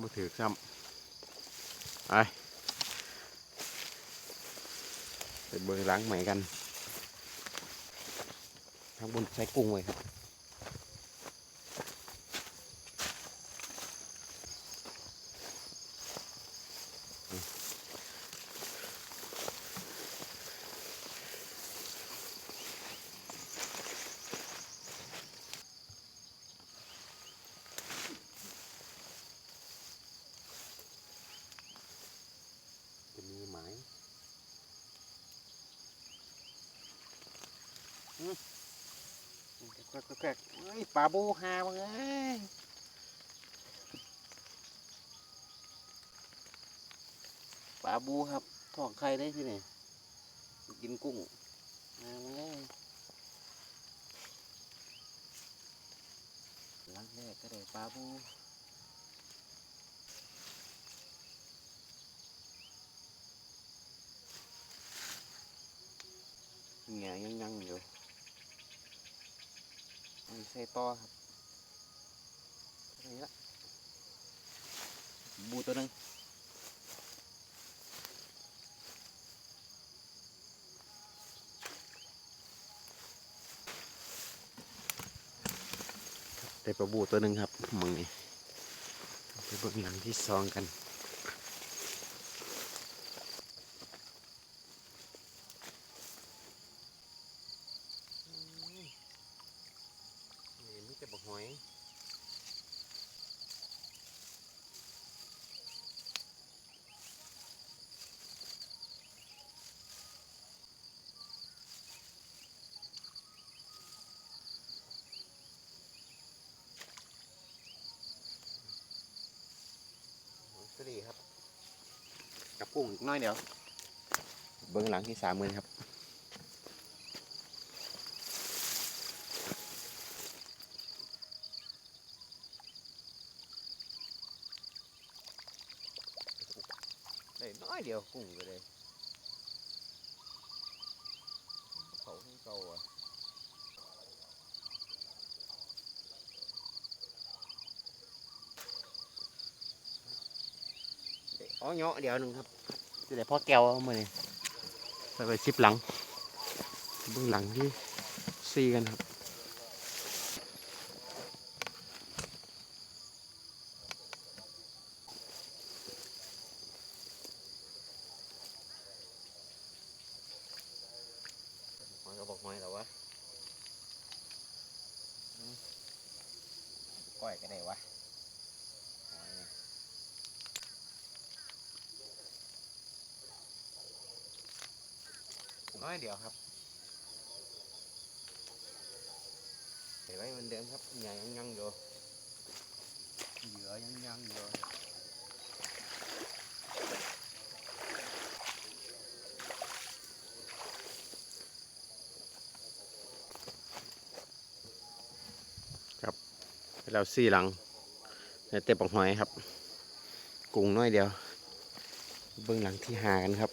มือถือซ้ำไปไปเบิ่งล้างใหม่กันข้างบนใช้กุ้งไว้ครับ จะมีไหมอืมแกรกแกรกเฮ้ ยปลาบูฮางเอ้ยปลาบูครับทอดไข่ได้ที่ไหนกินกุ้งมาเอ้ยลังแรกก็ได้ปลาบูแง่ยังยังอยู่อันนี้ ใส่ต่อครับนี่ละบูตัวหนึงได้ปลาบูตัวหนึ่งครับมึงนี่ไปเบิ่งหลังที่สองกัน นี่มีแต่บักหอยหอยสลีครับ กับกุ้งอีกหน้อยเดียวเบื้องหลังที่สามหมื่นครับได้น้อยเดียวกุ้งก็เลยเขาของเก่าอะ อ๋อเนาะเดียวหนึ่งครับจะได้พ่อแก้วเอามาเลยใส่ไปชิปหลังเบื้องหลังที่ซีกันครับหอยก็บอกหอยแล้ววะอืมก้อยก็ได้วะหอยเนี่ย น้อยเดียวครับเห็นไว้เหมือนเดิมครับเหยื่อยังยังอยู่เหยื่อยังยังอยู่เราสี่หลังแต่เต็มปักหอยครับ กุ้งน้อยเดียว เบื้องหลังที่หากันครับ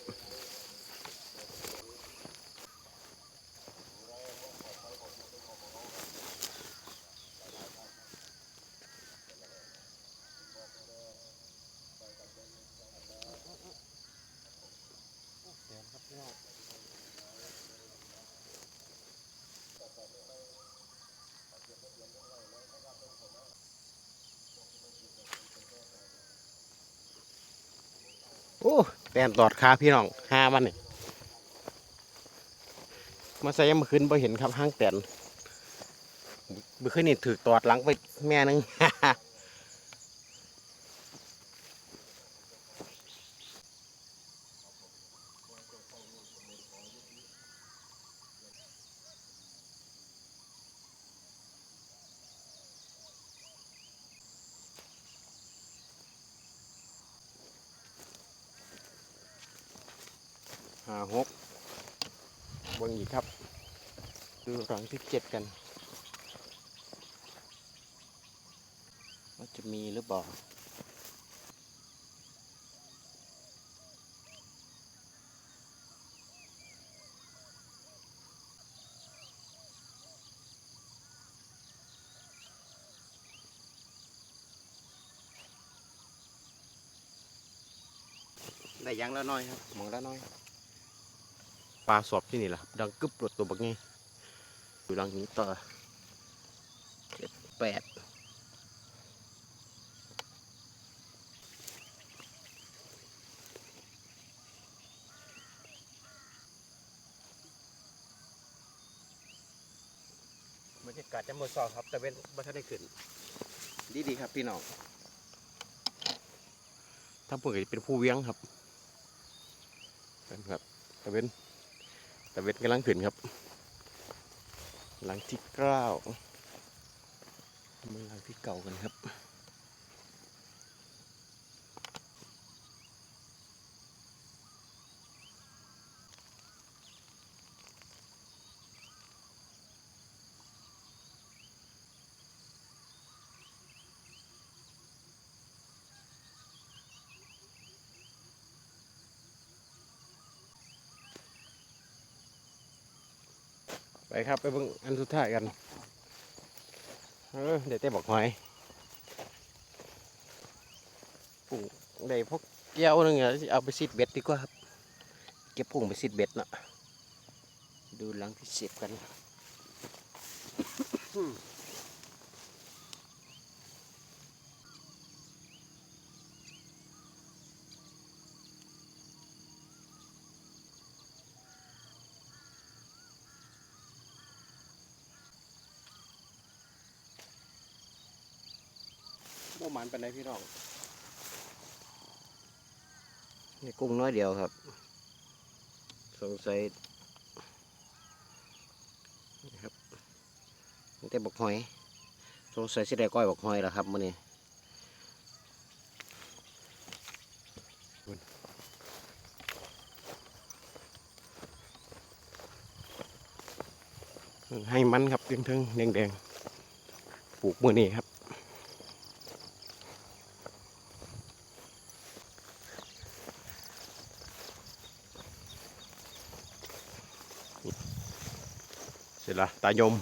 อ้แตนตอดขาพี่น้องห้ามันนี่มาใส่ยามมาขึ้นบ่เห็นครับห้างแตนเมื่อคืนนี่ถือตอดหลังไปแม่นึง ห้าหกเบนอีกครับ ดูรังที่เจ็ดกันว่าจะมีหรือเปล่าได้ยังแล้วน้อยครับหมองแล้วน้อยป ลาสอบที่นี่แหละครับดังกึบรถตัวบักงี้อยู่หลังนี้ต่อเจ็ดแปดบรรยากาศจะหมดสอบครับ แต่เว้นบัทันได้ขึ้น ดีดีๆครับพี่น้องถ้าเปิดเป็นผู้เวียงครับเป็นครับตะเวน ตะเวนกำลังขึ้นครับ หลังที่เก้ามาหลังที่เก่ากันครับ ไปครับไปเบิ่งอันสุดท้ายกันเออเดี๋ยวเต้บอกหอยปุ่งได้พวกแก้วนึงอะเอาไปซิดเบ็ดดีกว่าครับ เก็บปุ่งไปซิดเบ็ดเนาะดูหลังที่เสียบกัน บ่หมันเป็นไรพี่น้องนี่กุ้งน้อยเดียวครับ สงสัยนี่ครับนี่แต่บกหอย สงสัยสิได้ก้อยบกหอยแล้วครับมื้อนี้ให้มันครับเทิงๆแดงๆปลูกมื้อนี้ครับ ละตายม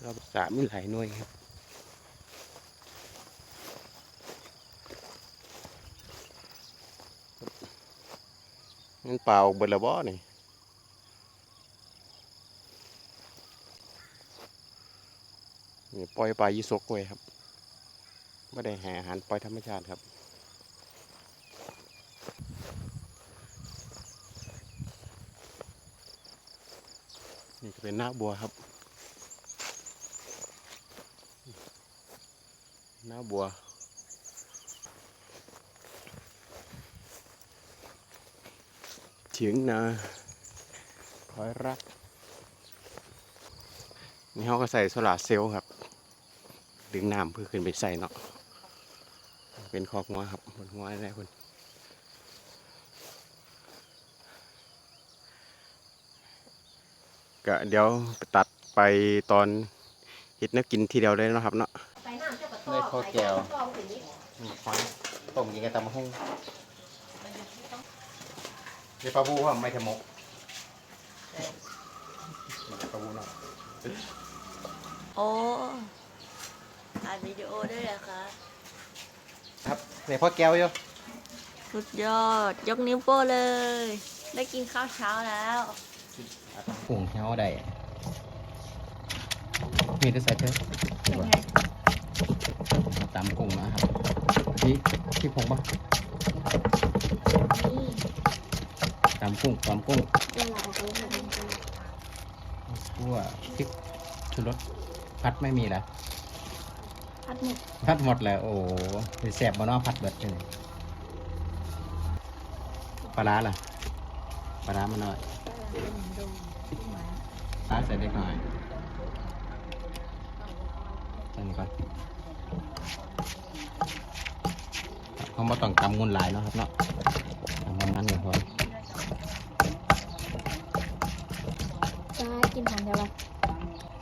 เราสามมีหลายหน่วยครับมันเปล่าเบิดละบ่นี่นี่ปล่อยปลายีสกไว้ครับไม่ได้แหาอาหารปล่อยธรรมชาติครับ นี่ก็เป็นหน้าบัวครับ หน้าบัวเฉียงนาคอยรัก นี่เขาก็ใส่โซลาเซลล์ครับ ดึงน้ำเพื่อขึ้นไปใส่เนาะ เป็นคอกงัวครับบนงัวอะไรคน ก็เดี๋ยวไปตัดไปตอนเห็ดแนักกินทีเดียวได้เนาะครับเนาะใส่น้ำเจ้ากระได้ข้าวแก้วใส่น้ำกระต้อถึงนี้หอยต้มกินกับตำมะฮุ่งมีปลาบูว่าไม่ทะมกปลาบูเนาะโอ้อัดวิดีโอด้วยเหรอคะครับใส่พ่อแก้วอยู่สุดยอด ยกนิ้วโป้เลย ได้กินข้าวเช้าแล้ว กุ้งเฮาได้มีได้ใส่เพิ่มตำกุ้งนะครับพี่พี่พงปะตำกุ้งตำกุ้งคั่วพริกชูรสพัดไม่มีเหรอพัดหมดพัดหมดแล้วโอ้โหแสบมาเนาะพัดเบิดเลยปลาร้าล่ะปลาร้ามันหน่อย ปลาใส่เล็กหน่อยใส่นี่ก่อนเขามาต้องตำงุนหลายเนาะครับเนาะตำมันมันก่อนพอจ้ากินหอมใช่ปะ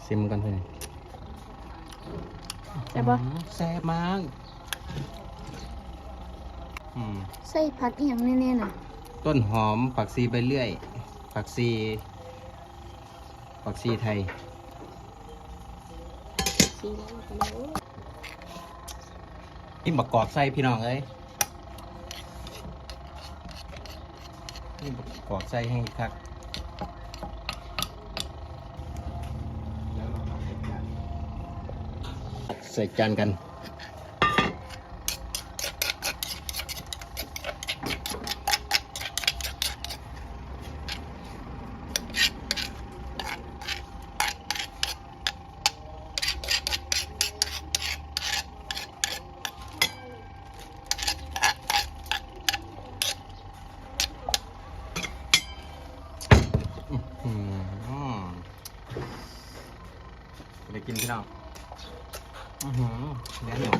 ซิมกันเลยใช่บปะแซ่บมากใส่ผักอีหยังแน่ๆน่ะ ต้นหอมผักซีใบเลื่อย ผักซีผักซีไทยสีแล้วก็แล้วจิ้มบักอกใส่พี่น้องเอ้ยจิ้มบักกอกใส่ให้คักใส่จานกัน อืมไป กินพี่น้องอือหือเนื้อเหนียว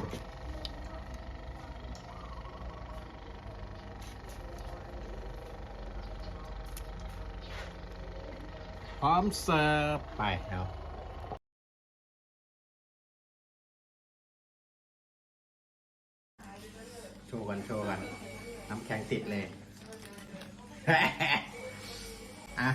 พร้อมเสิร์ฟไปเอาโชว์กันโชว์กัน น้ำแข็งติดเลย อะ